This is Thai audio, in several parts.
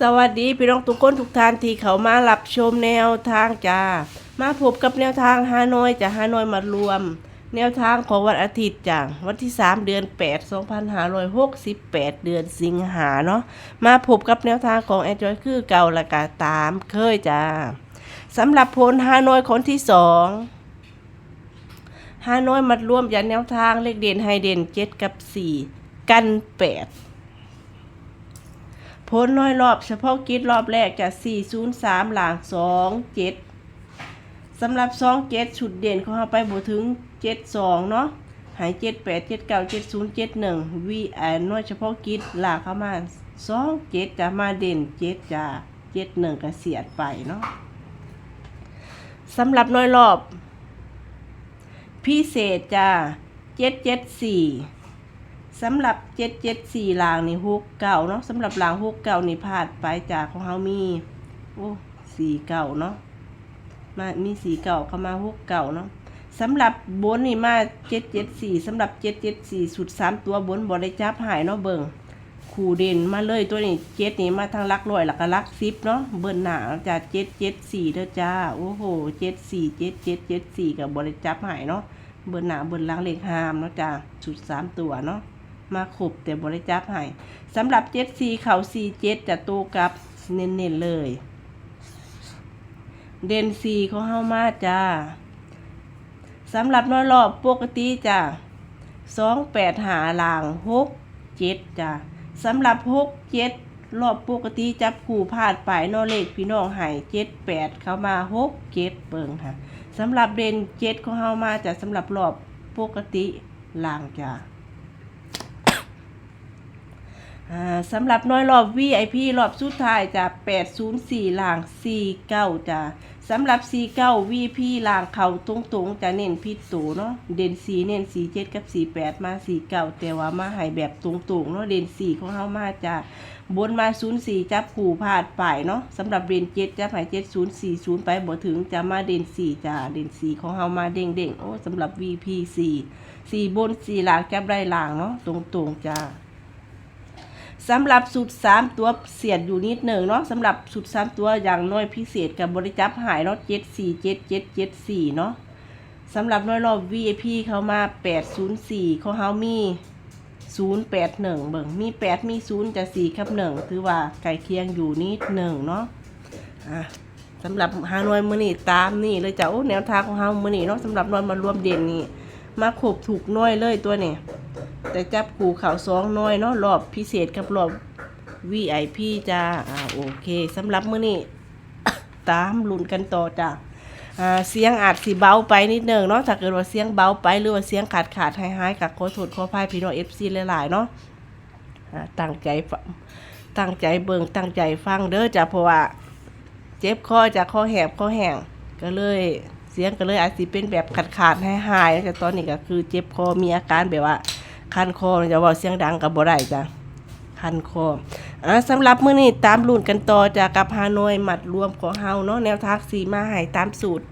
สวัสดีพี่น้องทุกคนทุกท่านที่เขามารับชมแนวทางจ้า มาพบกับแนวทางฮานอยจากฮานอยมารวม แนวทางของวันอาทิตย์จ้าวันที่ 3 เดือน 8 2568 เดือนสิงหาเนาะมาพบกับแนวทางของแอนจอยคือเก่าละกาตามเคยจ้าสำหรับผลฮานอยคนที่สองฮานอยมัดรวมยาแนวทางเลขเด่นไฮเด่น7กับ 4 กัน 8 พ้นน้อยรอบเฉพาะกิจรอบแรกจะ403หลาง27สำหรับ27ชุดเด่นของเราไปบ่ถึง 72 เนาะหาย78 79 70 71วีแอนน้อยเฉพาะกิจหลากเข้ามา27จะมาเด่น7จะ71ก็เสียดไปเนาะสำหรับน้อยรอบ พิเศษจะ774 สำหรับเจ็ดเจ็ดสี่ลางนี่ฮุกเก่าเนาะสำหรับลางฮุกเก่านี่พลาดไปจากของเฮามีโอ้สี่เก่าเนาะมามีสี่เก่าเข้ามาฮุกเก่าเนาะสำหรับบนนี่มาเจ็ดเจ็ดสี่สำหรับเจ็ดเจ็ดสี่สุดสามตัวบนบอได้จับหายเนาะเบิ่งขู่เด่นมาเลยตัวนี้เจ็ดนี่มาทางลักร้อยหลักลักซิปเนาะเบิ่นหนาจากเจ็ดเจ็ดสี่เด้อจ้าโอ้โหเจ็ดสี่เจ็ดเจ็ดเจ็ดสี่กับบอได้จับหายเนาะเบิ่นหนาเบิ่นลังเลขหามเนาะจ้าสุดสามตัวเนาะ มาขบแต่บริจับให้สำหรับเจ็ดซีเขาซีเจ็ดจะตูกับเน้นๆเลย เด่นซีเของเฮามาจ้าสำหรับน้อยรอบปกติจ้าสองแปดหาลางหกเจ็ดจ้าสำหรับหกเจ็ดรอบปกติจับคู่พลาดไปนอเลขพี่น้องหายเจ็ดแปดเข้ามาหกเจ็ดเปิงค่ะสำหรับเด่นเจ็ดของเฮามาจะสำหรับรอบปกติลางจ้า สำหรับน้อยรอบ VIP รอบสุดท้ายจะ804ล่าง 49จ้ะสำหรับ 49 VP ล่างเขาตรงๆจะเน้นพิษตูเนาะเด่น4เน้น47กับ48มา49แต่ว่ามาให้แบบตรงๆเนาะเด่น4ของเฮามาจะบนมา04จับขู่พาดไปเนาะสำหรับเด่น7จับให้7040ไปบ่ถึงจะมาเด่น4จ้ะเด่น4ของเฮามาเด้งๆโอ้สำหรับ VP 4 4บน4ล่างจับได้ล่างเนาะตรงๆจ้า สำหรับสุดสามตัวเสียดอยู่นิดหนึ่งเนาะสำหรับสุดสามตัวอย่างน้อยพิเศษกับบริจับหายเนาะเจ็ดสี่เจ็ดเจ็ดเจ็ดสี่เนาะสำหรับน้อยรอบ VIP เขามาแปดศูนย์สี่ของเฮามีศูนย์แปดหนึ่งเบิ่งมีแปดมีศูนย์จะสี่กับหนึ่งถือว่าไก่เคียงอยู่นิดหนึ่งเนาะอะสำหรับฮานอยมือนี่ตามนี่เลยจ้ะโอ้แนวทางของเฮามือนี่เนาะสำหรับนอยมารวมเด่นนี่มาขบถูกน้อยเลยตัวนี่ แต่จับขู่ข่าวสองน้อยเนาะรอบพิเศษกับรอบ VIP จ้าอ่าโอเคสำหรับมื้อนี้ ตามลุ้นกันต่อจ้าอ่าเสียงอาจสิเบาไปนิดหนึ่งเนาะถ้าเกิดว่าเสียงเบาไปหรือว่าเสียงขาดขาดหายหายกับขอโทษขออภัยพี่น้อง FC หลายๆเนาะอ่าตั้งใจฟังตั้งใจเบิ่งตั้งใจฟังเด้อจ้ะเพราะว่า เจ็บคอจากคอแหบคอแห้งก็เลยเสียงก็เลยอาจสิเป็นแบบขาดขาดหายหายๆแต่ตอนนี้ก็คือเจ็บคอมีอาการแบบว่า คันคอจะเว่าเสียงดังกับบ่ได้จ้ะคันคออ่าสำหรับมื้อนี้ตามรุ่นกันต่อจากกับฮานอยหมัดรวมของเฮาเนาะแนวทางสีมาให้ตามสูตร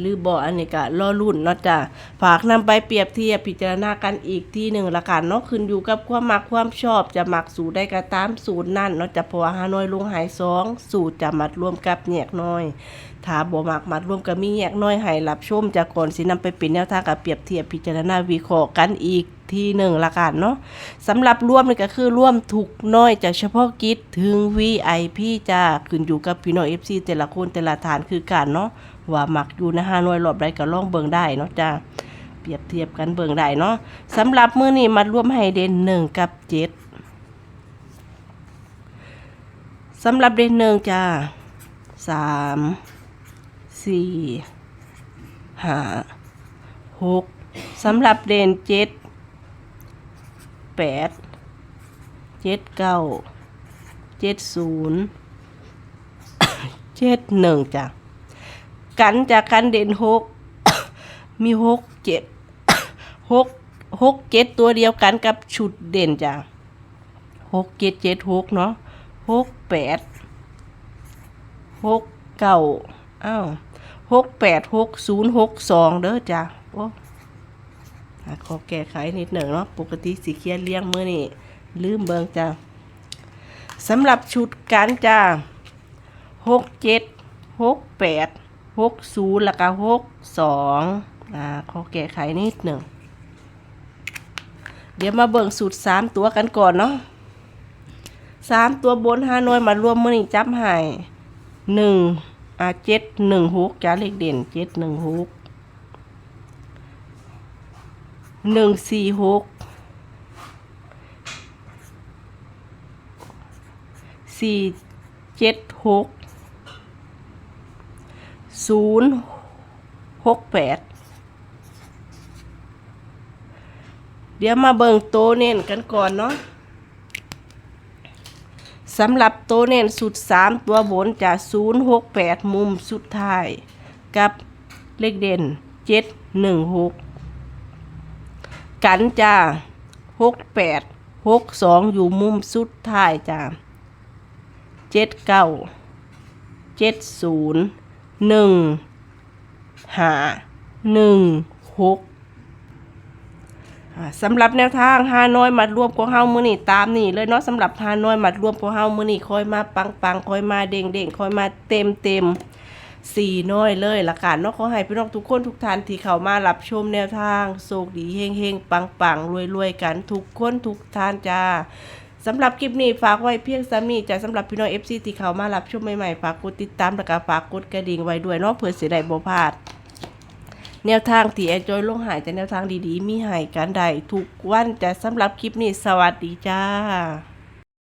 หรือบ่อันนี้ก็รอรุ่นเนาะจ้ะฝากนำไปเปรียบเทียบพิจารณากันอีกที่หนึ่งละกันเนาะขึ้นอยู่กับความมักความชอบจะมักสูตรได้ก็ตามสูตรนั่นเนาะจะเพราะว่าฮานอยลงหายสองสูตรจะมัดรวมกับแยกน้อยถ้าบ่มักมัดรวมกับมีแยกน้อยให้รับชมจากก่อนสินำไปเป็นแนวทางกับเปรียบเทียบพิจารณาวิเคราะห์กันอีก ทีหนึ่งละกันเนาะสำหรับร่วมนี่ก็คือร่วมถูกน้อยจากเฉพาะกิจถึง VIP จ้าขึ้นอยู่กับพี่น้อง FC แต่ละคนแต่ละฐานคือกันเนาะว่าหมักอยู่นะฮะน้อยรอบใดก็ลองเบิงได้เนาะจ้าเปรียบเทียบกันเบิงได้เนาะสำหรับมือนี้มัดรวมให้เด่นหนึ่งกับเจ็ดสำหรับเด่นหนึ่งจ้าสามสี่ห้าหกสำหรับเด่นเจ็ด แปดเจ็ดเก้าเจ็ดศูนย์เจ็ดหนึ่งจ้ะกันจากกันเด่นหกมีหกเจ็ดหกหกเจ็ดตัวเดียวกันกับชุดเด่นจ้ะหกเจ็ดเจ็ดหกเนาะหกแปดหกเก้าอ้าวหกแปดหกศูนย์หกสองเด้อจ้ะโอ้ ขอแก้ไขนิดหนึ่งเนาะปกติสีเขียนเลี้ยงมือนี่ลืมเบิงจ้ะสำหรับชุดการจ้าหกเจ็ดหกแปดหกศูนย์ล้วก็หกสองอ่าขอแก้ไขนิดหนึ่งเดี๋ยวมาเบิ่งสูตรสามตัวกันก่อนเนาะสามตัวบนฮานอยมารวมมือนี่จับให้หนึ่งอ่าเจ็ดหนึ่งหกจ้าเลขเด่นเจ็ดหนึ่งหก หนึ่งสี่หกสี่เจ็ดหกศูนย์หกแปดเดี๋ยวมาเบิ่งโตเน้นกันก่อนเนาะสำหรับโตเน้นสุดสามตัวบนจะศูนย์หกแปดมุมสุดท้าย กับเลขเด่นเจ็ดหนึ่งหก กันจ้าหกแปดหกสองอยู่มุมสุดท้ายจ้าเจ็ดเก้าเจ็ดศูนย์หนึ่งหาหนึ่งหกสำหรับแนวทางฮานอยมัดรวมของเฮามือนี้ตามนี่เลยเนาะสำหรับฮานอยมัดรวมของเฮามือนี้คอยมาปังปังคอยมาเด้งเด้งคอยมาเต็มเต็ม สี่น้อยเลยละกันเนาะขอให้พี่น้องทุกคนทุกท่านที่เข้ามารับชมแนวทางโชคดีเฮงเฮงปังปังรวยรวยกันทุกคนทุกท่านจ้าสำหรับคลิปนี้ฝากไว้เพียงซ้ำนี้จ้ะสำหรับพี่น้อง FC ที่เข้ามารับชมใหม่ๆฝากกดติดตามแล้วก็ฝากกดกระดิ่งไว้ด้วยเนาะเพื่อเสิได้บ่พลาด แนวทางที่แอจอยลงหายจะแนวทางดีๆ มีใหายกันใดทุกวันจะสำหรับคลิปนี้สวัสดีจ้า